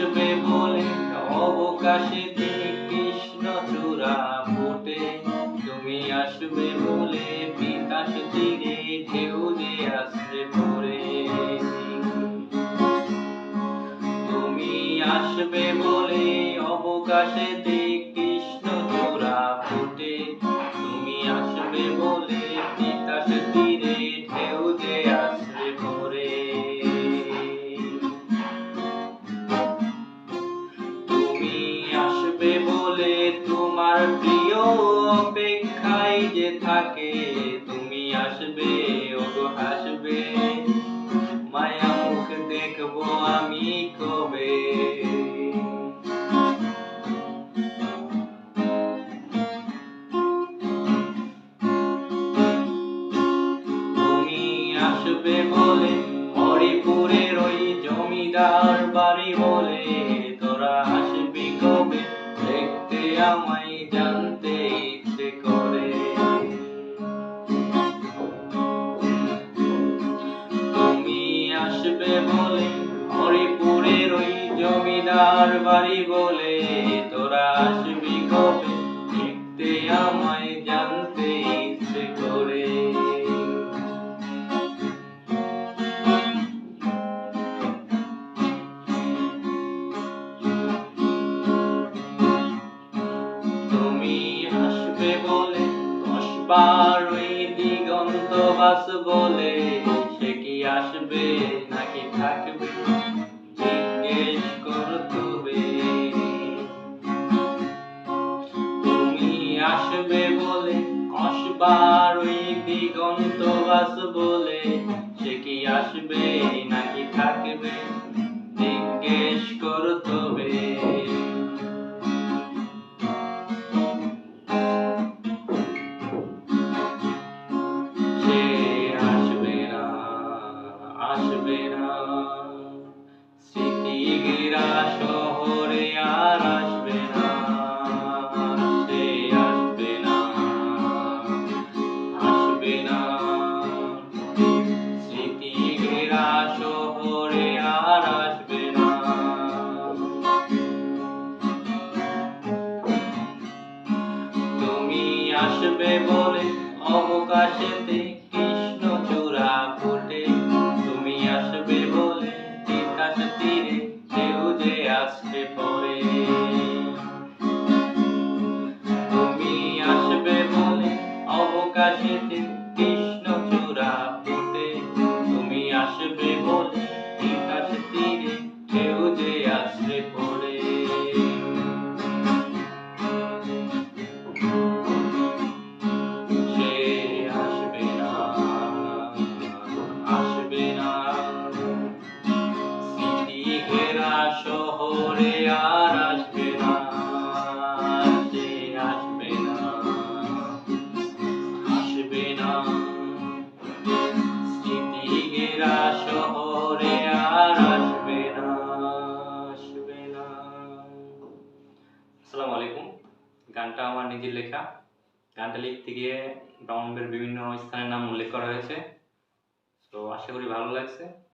আসবে বলে অবকাশেতে কৃষ্ণ চূড়া ফোটে। তুমি আসবে বলে, বিকাশ তীরে ঢেউ যে আসবে পড়ে তুমি আসবে বলে, অবকাশে অবকাশেতে কৃষ্ণ চূড়া ফোটে। প্রিয় অপেক্ষায় যে থাকে, তুমি আসবে, ওগো হাসবে। মায়া মুখ দেখব আমি কবে? তুমি আসবে বলে, হরিপুরের ওই জমিদার বাড়ি বলে, তোরা আসবি কবে? দেখতে আমায় জমিদার বাড়ি বলে তোরা আসবি কবে? দেখতে আমায় জানতে ইচ্ছে করে। তুমি আসবে বলে দশবার ওই দিগন্ত বাস বলে, সে কি আসবে নাকি থাকবে? জিজ্ঞেস করতবে আসবে বলে, কসবার ওই দিগন্ত বাস বলে। সে কি আসবে নাকি থাকবে? জিজ্ঞেস করতবে সে আসবে না আসবে না। বলে অবকাশেতে শহরে আর আসবে না সে আসবে না আসবে না। শহরে আর আসবে না আসবে না। আসসালামু আলাইকুম। গানটা আমার নিজের লেখা। গানটা লিখতে গিয়ে ব্রহ্মের বিভিন্ন স্থানের নাম উল্লেখ করা হয়েছে। তো আশা করি ভালো লাগছে।